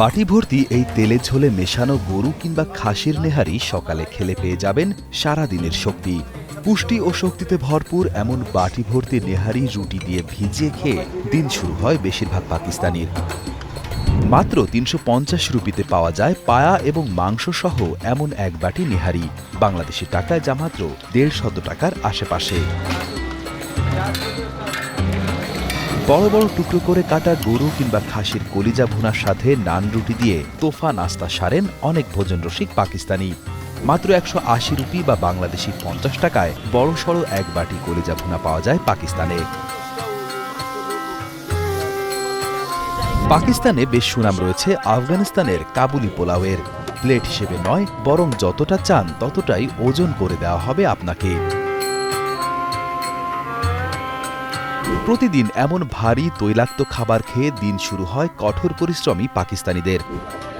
বাটি ভর্তি এই তেলে ঝোলে মেশানো গরু কিংবা খাসির নেহারি সকালে খেলে পেয়ে যাবেন সারা দিনের শক্তি। পুষ্টি ও শক্তিতে ভরপুর এমন বাটি ভর্তি নেহারি রুটি দিয়ে ভিজিয়ে খেয়ে দিন শুরু হয় বেশিরভাগ পাকিস্তানির। মাত্র তিনশো পঞ্চাশ রুপিতে পাওয়া যায় পায়া এবং মাংস সহ এমন এক বাটি নেহারি। বাংলাদেশি টাকায় যা মাত্র দেড় শত টাকার আশেপাশে। বড় বড় টুকরো করে কাটা গরু কিংবা খাসির কলিজা ভুনার সাথে নান রুটি দিয়ে তোফা নাস্তা সারেন অনেক ভোজন রসিক পাকিস্তানি। মাত্র একশো আশি রুপি বা বাংলাদেশি পঞ্চাশ টাকায় বড় সড়ো এক বাটি কলিজা ভুনা পাওয়া যায় পাকিস্তানে। পাকিস্তানে বেশ সুনাম রয়েছে আফগানিস্তানের কাবুলি পোলাওয়ের। প্লেট হিসেবে নয়, বরং যতটা চান ততটাই ওজন করে দেওয়া হবে আপনাকে। প্রতিদিন এমন ভারী তৈলাক্ত খাবার খেয়ে দিন শুরু হয় কঠোর পরিশ্রমী পাকিস্তানিদের।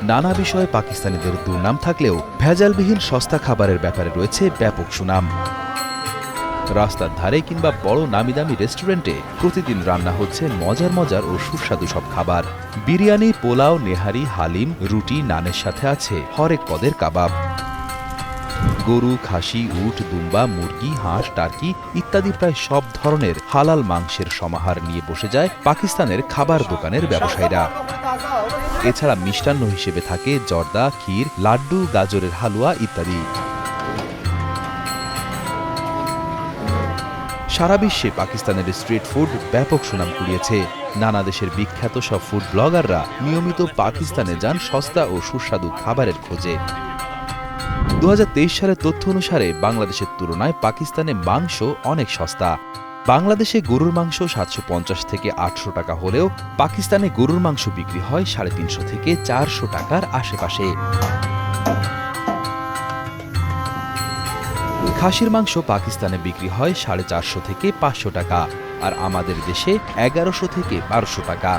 নানা বিষয়ে পাকিস্তানিদের দুর্নাম থাকলেও ভেজালবিহীন সস্তা খাবারের ব্যাপারে রয়েছে ব্যাপক সুনাম। রাস্তার ধারে কিংবা বড় নামি দামি রেস্টুরেন্টে প্রতিদিন রান্না হচ্ছে মজার মজার ও সুস্বাদু সব খাবার। বিরিয়ানি, পোলাও, নেহারি, হালিম, রুটি, নানের সাথে আছে হরেক পদের কাবাব। গরু, খাসি, উট, দুম্বা, মুরগি, হাঁস, টার্কি ইত্যাদি প্রায় সব ধরনের হালাল মাংসের সমাহার নিয়ে বসে যায় পাকিস্তানের খাবার দোকানের ব্যবসায়ীরা। এছাড়া মিষ্টান্ন হিসেবে থাকে জর্দা, ক্ষীর, লাড্ডু, গাজরের হালুয়া ইত্যাদি। সারা বিশ্বে পাকিস্তানের স্ট্রিট ফুড ব্যাপক সুনাম কুড়িয়েছে। নানা দেশের বিখ্যাত সব ফুড ব্লগাররা নিয়মিত পাকিস্তানে যান সস্তা ও সুস্বাদু খাবারের খোঁজে। দু হাজার তেইশ সালের তথ্য অনুসারে বাংলাদেশের তুলনায় পাকিস্তানে মাংস অনেক সস্তা। বাংলাদেশে গরুর মাংস সাতশো পঞ্চাশ থেকে আটশো টাকা হলেও পাকিস্তানে গরুর মাংস বিক্রি হয় সাড়ে তিনশো থেকে চারশো টাকার আশেপাশে। খাসির মাংস পাকিস্তানে বিক্রি হয় সাড়ে চারশো থেকে পাঁচশো টাকা আর আমাদের দেশে এগারোশো থেকে বারোশো টাকা।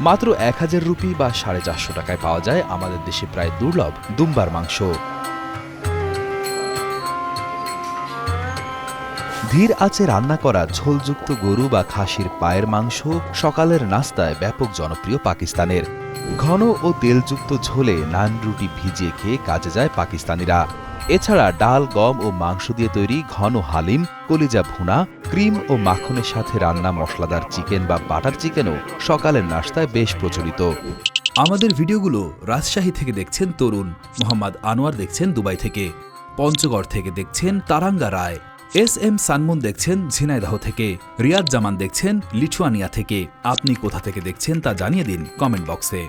মাত্র এক হাজার রুপি বা সাড়ে চারশো টাকায় পাওয়া যায় আমাদের দেশে প্রায় দুর্লভ দুম্বার মাংস। ধীর আছে রান্না করা ঝোলযুক্ত গরু বা খাসির পায়ের মাংস, সকালের নাস্তায় ব্যাপক জনপ্রিয় পাকিস্তানের। ঘন ও তেলযুক্ত ঝোলে নান রুটি ভিজিয়ে খেয়ে কাজে যায় পাকিস্তানিরা। এছাড়া ডাল, গম ও মাংস দিয়ে তৈরি ঘন হালিম, কলিজা ভুনা, ক্রিম ও মাখনের সাথে রান্না মশলাদার চিকেন বা বাটার চিকেনও সকালের নাস্তায় বেশ প্রচলিত। আমাদের ভিডিওগুলো রাজশাহী থেকে দেখছেন তরুণ, মোহাম্মদ আনোয়ার দেখছেন দুবাই থেকে, পঞ্চগড় থেকে দেখছেন Taranga Roy. S M Sunmoon দেখছেন ঝিনাইদহ থেকে। রিয়াদ জামান দেখছেন লিচুয়ানিয়া থেকে। আপনি কোথা থেকে দেখছেন তা জানিয়ে দিন কমেন্ট বক্সে।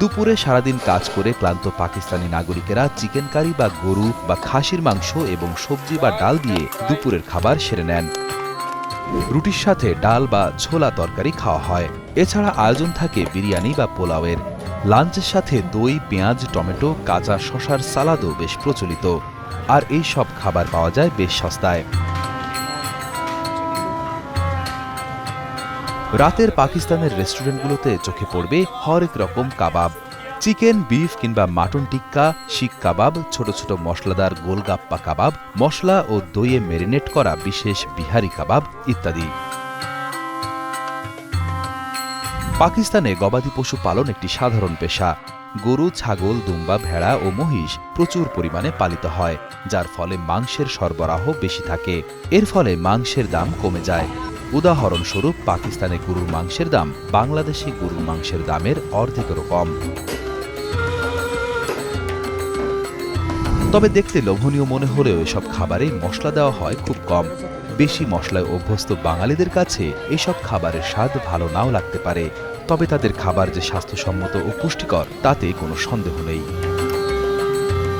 দুপুরে সারাদিন কাজ করে ক্লান্ত পাকিস্তানি নাগরিকেরা চিকেন কারি বা গরু বা খাসির মাংস এবং সবজি বা ডাল দিয়ে দুপুরের খাবার সেরে নেন। রুটির সাথে ডাল বা ছোলা তরকারি খাওয়া হয়। এছাড়া আয়োজন থাকে বিরিয়ানি বা পোলাওয়ের। লাঞ্চের সাথে দই, পেঁয়াজ, টমেটো, কাঁচা শশার সালাদও বেশ প্রচলিত। আর এই সব খাবার পাওয়া যায় বেশ সস্তায়। রাতের পাকিস্তানের রেস্টুরেন্টগুলোতে চোখে পড়বে হরেক রকম কাবাব। চিকেন, বিফ কিংবা মাটন টিক্কা শিক কাবাব, ছোট ছোট মশলাদার গোলগাপ্পা কাবাব, মশলা ও দইয়ে মেরিনেট করা বিশেষ বিহারি কাবাব ইত্যাদি। পাকিস্তানে গবাদি পশু পালন একটি সাধারণ পেশা। গরু, ছাগল, দুম্বা, ভেড়া ও মহিষ প্রচুর পরিমাণে পালিত হয়, যার ফলে মাংসের সরবরাহ বেশি থাকে। এর ফলে মাংসের দাম কমে যায়। উদাহরণস্বরূপ, পাকিস্তানে গরুর মাংসের দাম বাংলাদেশি গরুর মাংসের দামের অর্ধেকেরও কম। তবে দেখতে লোভনীয় মনে হলেও এসব খাবারে মশলা দেওয়া হয় খুব কম। বেশি মশলায় অভ্যস্ত বাঙালিদের কাছে এসব খাবারের স্বাদ ভালো নাও লাগতে পারে, তবে তাদের খাবার যে স্বাস্থ্যসম্মত ও পুষ্টিকর, তাতে কোনো সন্দেহ নেই।